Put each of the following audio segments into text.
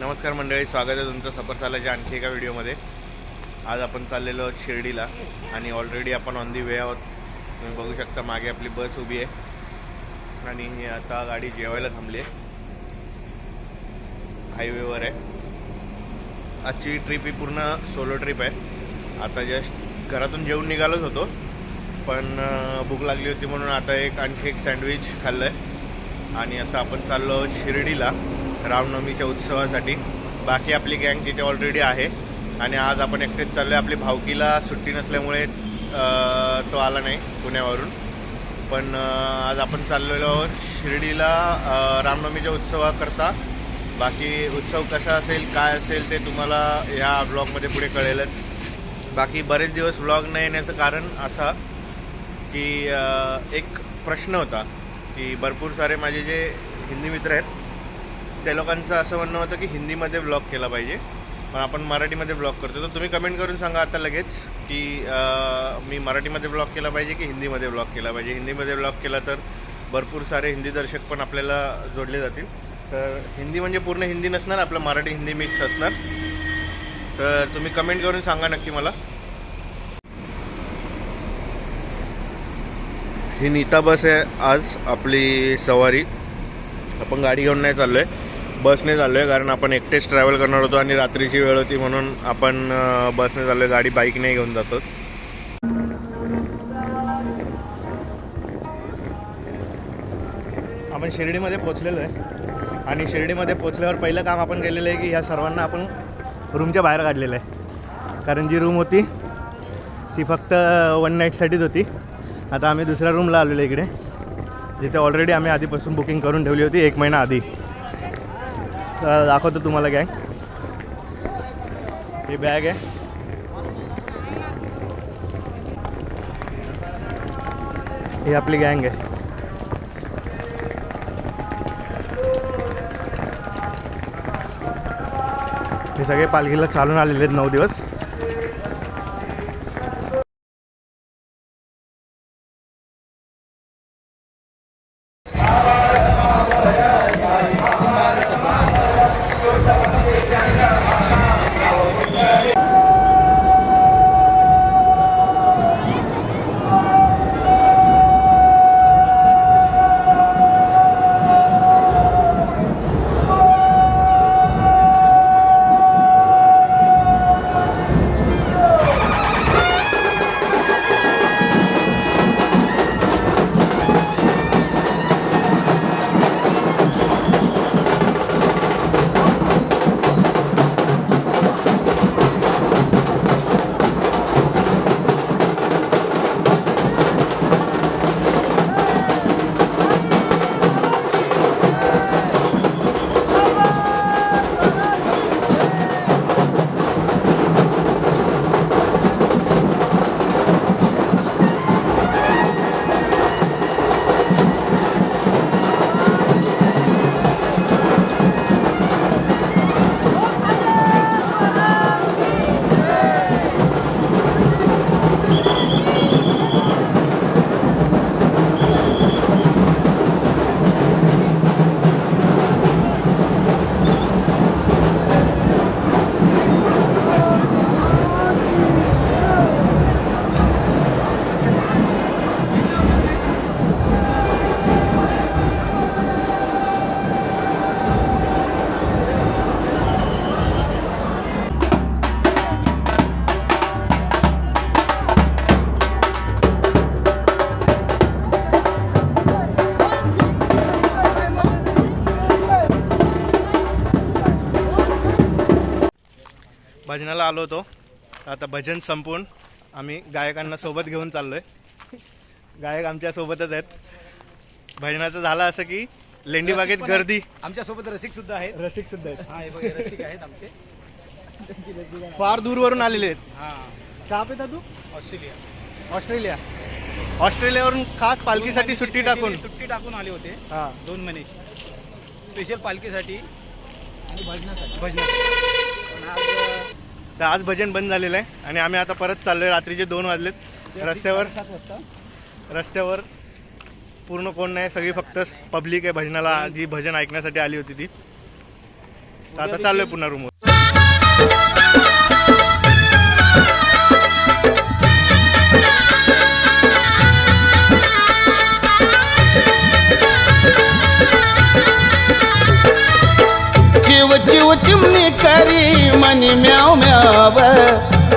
नमस्कार मंडळी स्वागत आहे तुमचं सफर चालायच्या आणखी एका व्हिडिओमध्ये. आज आपण चाललेलो आहोत शिर्डीला आणि ऑलरेडी आपण ऑन दी वे आहोत. तुम्ही बघू शकता मागे आपली बस उभी आहे. आणि आता गाडी जेवायला थांबली आहे. हायवेवर आहे. आजची ट्रिप ही पूर्ण सोलो ट्रिप आहे. आता जस्ट घरातून जेवून निघालोच होतो. पण भूक लागली होती म्हणून आता एक आणखी एक सँडविच खाल्लं आहे आणि आता आपण चाललो आहोत शिर्डीला. रामनवमीच्या उत्सवासाठी. बाकी आपली गँग तिथे ऑलरेडी आहे आणि आज आपण एकटेच चाललो आहे आपली भावकीला सुट्टी नसल्यामुळे तो आला नाही पुण्यावरून. पण आज आपण चाललेलो आहोत शिर्डीला रामनवमीच्या उत्सवाकरता. बाकी उत्सव कसा असेल काय असेल ते तुम्हाला या ब्लॉगमध्ये पुढे कळेलच. बाकी बरेच दिवस व्लॉग न येण्याचं कारण असा की एक प्रश्न होता की भरपूर सारे माझे जे हिंदी मित्र आहेत त्या लोकांचं असं म्हणणं होतं की हिंदीमध्ये ब्लॉग केला पाहिजे. पण आपण मराठीमध्ये ब्लॉग करतो. तर तुम्ही कमेंट करून सांगा आता लगेच की मी मराठीमध्ये ब्लॉग केला पाहिजे की हिंदीमध्ये ब्लॉग केला पाहिजे? हिंदीमध्ये ब्लॉग केला तर भरपूर सारे हिंदी दर्शक पण आपल्याला जोडले जातील. तर हिंदी म्हणजे पूर्ण हिंदी नसणार आपलं मराठी हिंदी मिक्स असणार. तर तुम्ही कमेंट करून सांगा नक्की मला. ही नीता बस आहे आज आपली सवारी. आपण गाडी घेऊन नाही चाललो आहे बसने चाललो आहे कारण आपण एकटेच ट्रॅव्हल करणार होतो आणि रात्रीची वेळ होती म्हणून आपण बसने चाललो आहे गाडी बाईकने घेऊन जातो. आपण शिर्डीमध्ये पोचलेलो आहे. आणि शिर्डीमध्ये पोचल्यावर पहिलं काम आपण केलेलं आहे की ह्या सर्वांना आपण रूमच्या बाहेर काढलेलं आहे. कारण जी रूम होती ती फक्त वन नाईटसाठीच होती. आता आम्ही दुसऱ्या रूमला आलेलो इकडे. जिथे ऑलरेडी आम्ही आधीपासून बुकिंग करून ठेवली होती एक महिना आधी. दाखवतो तुम्हाला गँग. ही बॅग आहे. ही आपली गँग आहे. हे सगळे पालखीला चालून आलेले आहेत नऊ दिवस. भजनाला आलो होतो. आता भजन संपवून आम्ही गायकांना सोबत घेऊन चाललो आहे गायक आमच्या सोबतच आहेत. भजनाचं झालं असं की लेंडीबागेत रसिक पण गर्दी. आहेत. आमच्यासोबत रसिक सुद्धा आहेत. रसिक सुद्धा हा हे बघा रसिक आहेत आमचे. आहेत फार दूरवरून आलेले आहेत. हा. का पेता तू? ऑस्ट्रेलिया. ऑस्ट्रेलिया. ऑस्ट्रेलियावरून खास पालखीसाठी सुट्टी टाकून. सुट्टी टाकून आले होते. हा. दोन महिन्याची स्पेशल पालखीसाठी. आणि भजनासाठी. भजनासाठी. पण आज अं, तर आज भजन बंद झालेलं आहे आणि आम्ही आता परत चाललोय. रात्रीचे दोन वाजलेत. रस्त्यावर रस्त्यावर पूर्ण कोण नाही सगळी फक्त पब्लिक आहे. भजनाला जी भजन ऐकण्यासाठी आली होती ती. आता चाललोय पुन्हा रूमवर चिमणी करी मनी म्याव म्याव.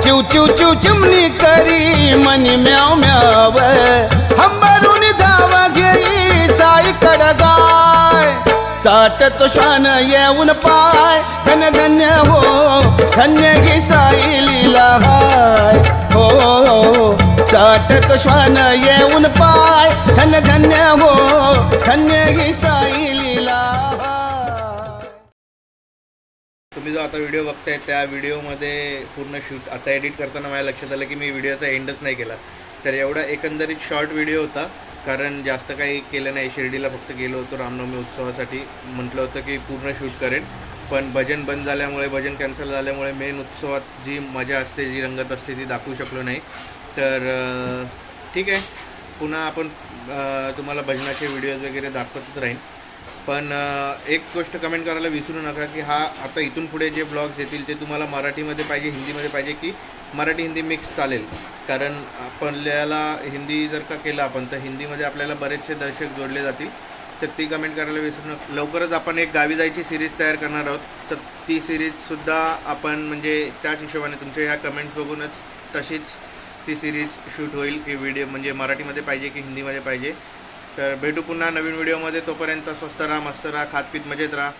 चिव चिव चिव चिमणी करी मनी म्याव म्याव. हंबरून धावा घेई साई कडगाय. चाटत श्वान येऊन पाय. धन धन्य हो धन्य ही साई लीला हाय हो हो तो श्वान येऊन पाय. धन धन्य हो धन्य ही आता व्हिडिओ बघताय त्या व्हिडिओमध्ये पूर्ण शूट आता एडिट करताना माझ्या लक्षात आलं की मी व्हिडिओचा एंडच नाही केला. तर एवढा एकंदरीत शॉर्ट व्हिडिओ होता. कारण जास्त काही केलं नाही. शिर्डीला फक्त गेलो होतो रामनवमी उत्सवासाठी. म्हटलं होतं की पूर्ण शूट करेन. पण भजन बंद झाल्यामुळे भजन कॅन्सल झाल्यामुळे मेन उत्सवात जी मजा असते जी रंगत असते ती दाखवू शकलो नाही. तर ठीक आहे. पुन्हा आपण तुम्हाला भजनाचे व्हिडिओज वगैरे दाखवतच राहीन. पण एक गोष्ट कमेंट करायला विसरू नका की हा आता इथून पुढे जे ब्लॉग्स येतील ते तुम्हाला मराठीमध्ये पाहिजे हिंदीमध्ये पाहिजे की मराठी हिंदी मिक्स चालेल. कारण आपल्याला हिंदी जर का केलं आपण तर हिंदीमध्ये आपल्याला बरेचसे दर्शक जोडले जातील. तर ती कमेंट करायला विसरू नका. लवकरच आपण एक गावी जायची सिरीज तयार करणार आहोत. तर ती सिरीजसुद्धा आपण म्हणजे त्याच हिशोबाने तुमच्या ह्या कमेंट्स बघूनच तशीच ती सिरीज शूट होईल की व्हिडिओ म्हणजे मराठीमध्ये पाहिजे की हिंदीमध्ये पाहिजे. तर भेटू पुन्हा नवीन व्हिडिओमध्ये. तोपर्यंत स्वस्त राहा मस्त राहा खात पीत मजेत राहा.